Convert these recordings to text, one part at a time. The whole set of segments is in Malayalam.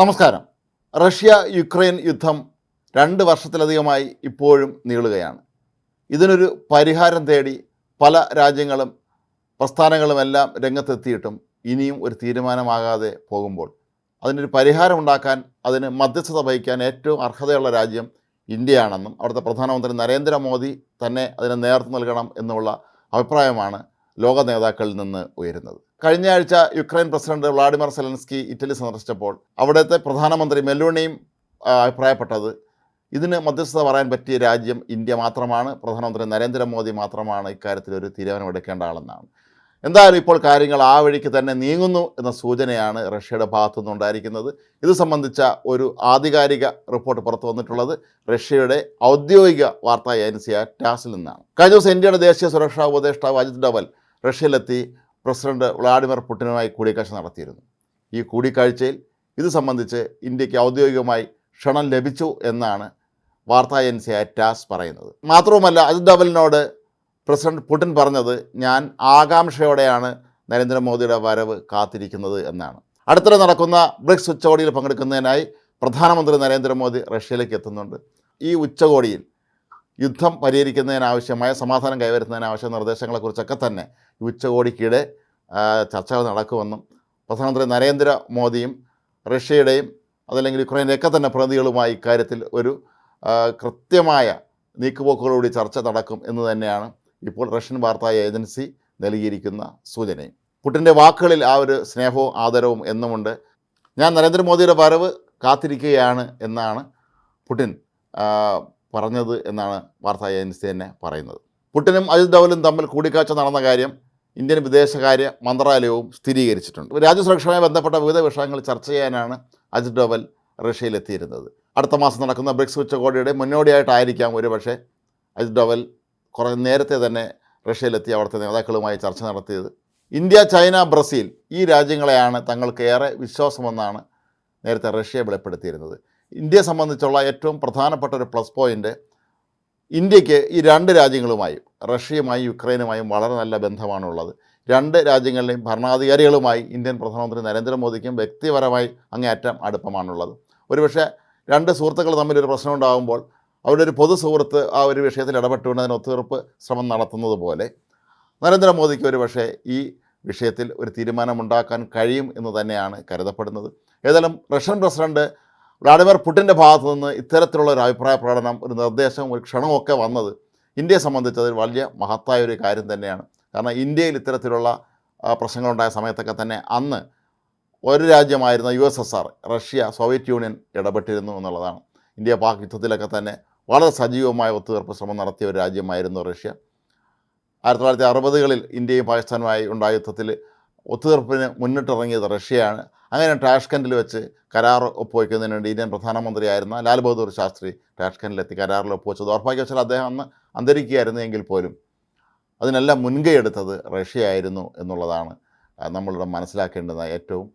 നമസ്കാരം. റഷ്യ യുക്രൈൻ യുദ്ധം രണ്ട് വർഷത്തിലധികമായി ഇപ്പോഴും നീളുകയാണ്. ഇതിനൊരു പരിഹാരം തേടി പല രാജ്യങ്ങളും പ്രസ്ഥാനങ്ങളുമെല്ലാം രംഗത്തെത്തിയിട്ടും ഇനിയും ഒരു തീരുമാനമാകാതെ പോകുമ്പോൾ അതിനൊരു പരിഹാരം ഉണ്ടാക്കാൻ അതിന് മധ്യസ്ഥത വഹിക്കാൻ ഏറ്റവും അർഹതയുള്ള രാജ്യം ഇന്ത്യയാണെന്നും അവിടുത്തെ പ്രധാനമന്ത്രി നരേന്ദ്രമോദി തന്നെ അതിന് നേതൃത്വം നൽകണം എന്നുള്ള അഭിപ്രായമാണ് ലോക നേതാക്കളിൽ നിന്ന് ഉയരുന്നത്. കഴിഞ്ഞ ആഴ്ച Ukraine president Vladimir Zelensky Italy സന്ദർശിച്ചപ്പോൾ അവിടുത്തെ പ്രധാനമന്ത്രി മെലോണിയും അഭിപ്രായപ്പെട്ടത് ഇതിന് മധ്യസ്ഥത പറയാൻ പറ്റിയ രാജ്യം ഇന്ത്യ മാത്രമാണ് പ്രധാനമന്ത്രി നരേന്ദ്രമോദി മാത്രമാണ് ഇക്കാര്യത്തിൽ ഒരു തീരുമാനമെടുക്കേണ്ട ആളെന്നാണ്. എന്തായാലും ഇപ്പോൾ കാര്യങ്ങൾ ആ വഴിക്ക് തന്നെ നീങ്ങുന്നു എന്ന സൂചനയാണ് റഷ്യയുടെ ഭാഗത്തു നിന്നുണ്ടായിരിക്കുന്നത് ഇത് സംബന്ധിച്ച ഒരു ആധികാരിക റിപ്പോർട്ട് പുറത്തു വന്നിട്ടുള്ളത് റഷ്യയുടെ ഔദ്യോഗിക വാർത്താ ഏജൻസിയായ ടാസിൽ നിന്നാണ്. കഴിഞ്ഞ ദിവസം ഇന്ത്യയുടെ ദേശീയ സുരക്ഷാ ഉപദേഷ്ടാവ് അജിത് ഡവൽ റഷ്യയിലെത്തി പ്രസിഡന്റ് വ്ളാഡിമിർ പുടിനുമായി കൂടിക്കാഴ്ച നടത്തിയിരുന്നു. ഈ കൂടിക്കാഴ്ചയിൽ ഇത് സംബന്ധിച്ച് ഇന്ത്യയ്ക്ക് ഔദ്യോഗികമായി ക്ഷണം ലഭിച്ചു എന്നാണ് വാർത്താ ഏജൻസിയായ ടാസ് പറയുന്നത്. മാത്രവുമല്ല അജിത് ഡവലിനോട് പ്രസിഡന്റ് പുടിൻ പറഞ്ഞത് ഞാൻ ആകാംക്ഷയോടെയാണ് നരേന്ദ്രമോദിയുടെ വരവ് കാത്തിരിക്കുന്നത് എന്നാണ്. അടുത്തിടെ നടക്കുന്ന ബ്രിക്സ് ഉച്ചകോടിയിൽ പങ്കെടുക്കുന്നതിനായി പ്രധാനമന്ത്രി നരേന്ദ്രമോദി റഷ്യയിലേക്ക് എത്തുന്നുണ്ട്. ഈ ഉച്ചകോടിയിൽ യുദ്ധം പരിഹരിക്കുന്നതിനാവശ്യമായ സമാധാനം കൈവരുത്തുന്നതിനാവശ്യ നിർദ്ദേശങ്ങളെക്കുറിച്ചൊക്കെ തന്നെ ഉച്ചകോടിക്കിടെ ചർച്ചകൾ നടക്കുമെന്നും പ്രധാനമന്ത്രി നരേന്ദ്രമോദിയും റഷ്യയുടെയും അതല്ലെങ്കിൽ യുക്രൈന്റെയൊക്കെ തന്നെ പ്രതിനിധികളുമായി ഇക്കാര്യത്തിൽ ഒരു കൃത്യമായ നീക്കുപോക്കുകളോടി ചർച്ച നടക്കും എന്ന് തന്നെയാണ് ഇപ്പോൾ റഷ്യൻ വാർത്താ ഏജൻസി നൽകിയിരിക്കുന്ന സൂചനയും. പുട്ടിന്റെ വാക്കുകളിൽ ആ ഒരു സ്നേഹവും ആദരവും എന്നുമുണ്ട്. ഞാൻ നരേന്ദ്രമോദിയുടെ വരവ് കാത്തിരിക്കുകയാണ് എന്നാണ് പുടിൻ പറഞ്ഞത് എന്നാണ് വാർത്താ ഏജൻസി തന്നെ പറയുന്നത്. പുട്ടിനും അജിത് ഡവലും തമ്മിൽ കൂടിക്കാഴ്ച നടന്ന കാര്യം ഇന്ത്യൻ വിദേശകാര്യ മന്ത്രാലയവും സ്ഥിരീകരിച്ചിട്ടുണ്ട്. രാജ്യസുരക്ഷയുമായി ബന്ധപ്പെട്ട വിവിധ വിഷയങ്ങൾ ചർച്ച ചെയ്യാനാണ് അജിത് ഡോവൽ റഷ്യയിലെത്തിയിരുന്നത് അടുത്ത മാസം നടക്കുന്ന ബ്രിക്സ് ഉച്ചകോടിയുടെ മുന്നോടിയായിട്ടായിരിക്കാം ഒരുപക്ഷെ അജിത് ഡോവൽ കുറേ നേരത്തെ തന്നെ റഷ്യയിലെത്തി അവിടുത്തെ നേതാക്കളുമായി ചർച്ച നടത്തിയത്. ഇന്ത്യ ചൈന ബ്രസീൽ ഈ രാജ്യങ്ങളെയാണ് തങ്ങൾക്ക് ഏറെ വിശ്വാസമെന്നാണ് നേരത്തെ റഷ്യ വെളിപ്പെടുത്തിയിരുന്നത്. ഇന്ത്യയെ സംബന്ധിച്ചുള്ള ഏറ്റവും പ്രധാനപ്പെട്ട ഒരു പ്ലസ് പോയിന്റ് ഇന്ത്യയ്ക്ക് ഈ രണ്ട് രാജ്യങ്ങളുമായും റഷ്യയുമായും യുക്രൈനുമായും വളരെ നല്ല ബന്ധമാണുള്ളത്. രണ്ട് രാജ്യങ്ങളിലെയും ഭരണാധികാരികളുമായി ഇന്ത്യൻ പ്രധാനമന്ത്രി നരേന്ദ്രമോദിക്കും വ്യക്തിപരമായി അങ്ങേയറ്റം അടുപ്പമാണുള്ളത്. ഒരുപക്ഷെ രണ്ട് സുഹൃത്തുക്കൾ തമ്മിൽ ഒരു പ്രശ്നം ഉണ്ടാകുമ്പോൾ അവരുടെ ഒരു പൊതു സുഹൃത്ത് ആ ഒരു വിഷയത്തിൽ ഇടപെട്ടുകൊണ്ട് അതിന് ഒത്തുതീർപ്പ് ശ്രമം നടത്തുന്നത് പോലെ നരേന്ദ്രമോദിക്ക് ഒരു പക്ഷേ ഈ വിഷയത്തിൽ ഒരു തീരുമാനമുണ്ടാക്കാൻ കഴിയും എന്ന് തന്നെയാണ് കരുതപ്പെടുന്നത്. ഏതായാലും റഷ്യൻ പ്രസിഡന്റ് വ്ളാഡിമിർ പുടിന്റെ ഭാഗത്തു നിന്ന് ഇത്തരത്തിലുള്ള ഒരു അഭിപ്രായ പ്രകടനം ഒരു നിർദ്ദേശം ഒരു ക്ഷണമൊക്കെ വന്നത് ഇന്ത്യയെ സംബന്ധിച്ച് വലിയ മഹത്തായ ഒരു കാര്യം തന്നെയാണ്. കാരണം ഇന്ത്യയിൽ ഇത്തരത്തിലുള്ള പ്രശ്നങ്ങളുണ്ടായ സമയത്തൊക്കെ തന്നെ അന്ന് ഒരു രാജ്യമായിരുന്ന U S S R Russia Soviet Union ഇടപെട്ടിരുന്നു എന്നുള്ളതാണ്. ഇന്ത്യ പാക് യുദ്ധത്തിലൊക്കെ തന്നെ വളരെ സജീവമായ ഒത്തുതീർപ്പ് ശ്രമം നടത്തിയ ഒരു രാജ്യമായിരുന്നു റഷ്യ. ആയിരത്തി തൊള്ളായിരത്തി അറുപതുകളിൽ ഇന്ത്യയും പാകിസ്ഥാനുമായി ഉണ്ടായ യുദ്ധത്തിൽ ഒത്തുതീർപ്പിന് മുന്നിട്ടിറങ്ങിയത് റഷ്യയാണ്. അങ്ങനെ ടാഷ്കൻഡിൽ വെച്ച് കരാർ ഒപ്പുവയ്ക്കുന്നതിന് വേണ്ടി ഇന്ത്യൻ പ്രധാനമന്ത്രിയായിരുന്ന ലാൽ ബഹദൂർ ശാസ്ത്രി ടാഷ്കൻഡിലെത്തി കരാറിൽ ഒപ്പുവെച്ചു ദൗർഭാഗ്യവശാൽ അദ്ദേഹം അന്ന് അന്തരിക്കുകയായിരുന്നു എങ്കിൽ പോലും അതിനെല്ലാം മുൻകൈ എടുത്തത് റഷ്യയായിരുന്നു എന്നുള്ളതാണ് നമ്മളിവിടെ മനസ്സിലാക്കേണ്ടുന്ന ഏറ്റവും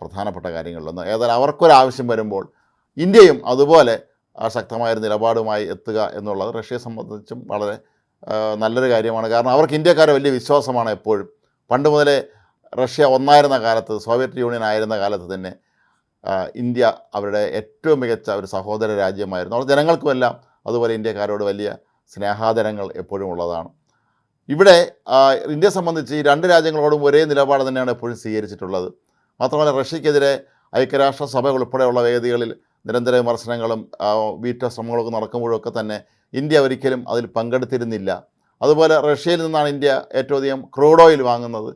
പ്രധാനപ്പെട്ട കാര്യങ്ങളിലൊന്ന്. ഏതായാലും അവർക്കൊരാവശ്യം വരുമ്പോൾ ഇന്ത്യയും അതുപോലെ ശക്തമായ നിലപാടുമായി എത്തുക എന്നുള്ളത് റഷ്യയെ സംബന്ധിച്ചും വളരെ നല്ലൊരു കാര്യമാണ്. കാരണം അവർക്ക് ഇന്ത്യക്കാരെ വലിയ വിശ്വാസമാണ് എപ്പോഴും. പണ്ട് മുതലേ റഷ്യ ഒന്നായിരുന്ന കാലത്ത് സോവിയറ്റ് യൂണിയൻ ആയിരുന്ന കാലത്ത് തന്നെ ഇന്ത്യ അവരുടെ ഏറ്റവും മികച്ച ഒരു സഹോദര രാജ്യമായിരുന്നു. അവിടെ ജനങ്ങൾക്കുമെല്ലാം അതുപോലെ ഇന്ത്യക്കാരോട് വലിയ സ്നേഹാദരങ്ങൾ എപ്പോഴും ഉള്ളതാണ്. ഇവിടെ ഇന്ത്യ ഇന്ത്യയെ സംബന്ധിച്ച് ഈ രണ്ട് രാജ്യങ്ങളോടും ഒരേ നിലപാട് തന്നെയാണ് എപ്പോഴും സ്വീകരിച്ചിട്ടുള്ളത്. മാത്രമല്ല റഷ്യക്കെതിരെ ഐക്യരാഷ്ട്രസഭ ഉൾപ്പെടെയുള്ള വേദികളിൽ നിരന്തര വിമർശനങ്ങളും വീറ്റോ ശ്രമങ്ങളൊക്കെ നടക്കുമ്പോഴൊക്കെ തന്നെ ഇന്ത്യ ഒരിക്കലും അതിൽ പങ്കെടുത്തിരുന്നില്ല. അതുപോലെ റഷ്യയിൽ നിന്നാണ് ഇന്ത്യ ഏറ്റവും അധികം ക്രൂഡ് ഓയിൽ വാങ്ങുന്നത്.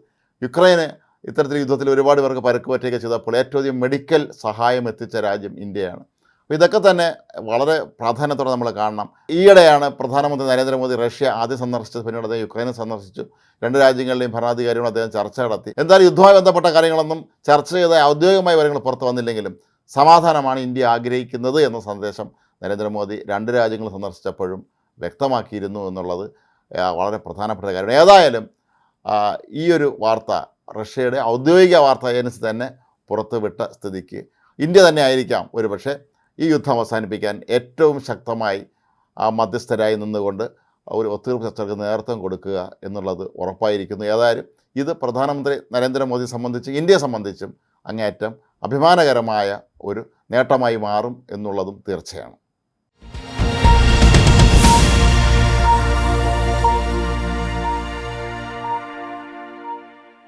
യുക്രൈന് ഇത്തരത്തിൽ യുദ്ധത്തിൽ ഒരുപാട് പേർക്ക് പരുക്ക് പറ്റുകയൊക്കെ ചെയ്തപ്പോൾ ഏറ്റവും അധികം മെഡിക്കൽ സഹായം എത്തിച്ച രാജ്യം ഇന്ത്യയാണ്. അപ്പോൾ ഇതൊക്കെ തന്നെ വളരെ പ്രാധാന്യത്തോടെ നമ്മൾ കാണണം. ഈയിടെയാണ് പ്രധാനമന്ത്രി നരേന്ദ്രമോദി റഷ്യ ആദ്യം സന്ദർശിച്ചത് പിന്നീട് അദ്ദേഹം യുക്രൈനെ സന്ദർശിച്ചു. രണ്ട് രാജ്യങ്ങളിലെയും ഭരണാധികാരികളും അദ്ദേഹം ചർച്ച നടത്തി. എന്തായാലും യുദ്ധവുമായി ബന്ധപ്പെട്ട കാര്യങ്ങളൊന്നും ചർച്ച ചെയ്ത ഔദ്യോഗികമായ കാര്യങ്ങൾ പുറത്തു വന്നില്ലെങ്കിലും സമാധാനമാണ് ഇന്ത്യ ആഗ്രഹിക്കുന്നത് എന്ന സന്ദേശം നരേന്ദ്രമോദി രണ്ട് രാജ്യങ്ങൾ സന്ദർശിച്ചപ്പോഴും വ്യക്തമാക്കിയിരുന്നു എന്നുള്ളത് വളരെ പ്രധാനപ്പെട്ട കാര്യമാണ്. ഏതായാലും ഈ ഒരു വാർത്ത റഷ്യയുടെ ഔദ്യോഗിക വാർത്താ ഏജൻസി തന്നെ പുറത്തുവിട്ട സ്ഥിതിക്ക് ഇന്ത്യ തന്നെ ആയിരിക്കാം ഒരുപക്ഷെ ഈ യുദ്ധം അവസാനിപ്പിക്കാൻ ഏറ്റവും ശക്തമായി മധ്യസ്ഥരായി നിന്നുകൊണ്ട് ഒരു ഒത്തുതീർപ്പ് ചർച്ചകൾക്ക് നേതൃത്വം കൊടുക്കുക എന്നുള്ളത് ഉറപ്പായിരിക്കുന്നു. ഏതായാലും ഇത് പ്രധാനമന്ത്രി നരേന്ദ്രമോദി സംബന്ധിച്ച് ഇന്ത്യയെ സംബന്ധിച്ചും അങ്ങേയറ്റം അഭിമാനകരമായ ഒരു നേട്ടമായി മാറും എന്നുള്ളതും തീർച്ചയാണ്.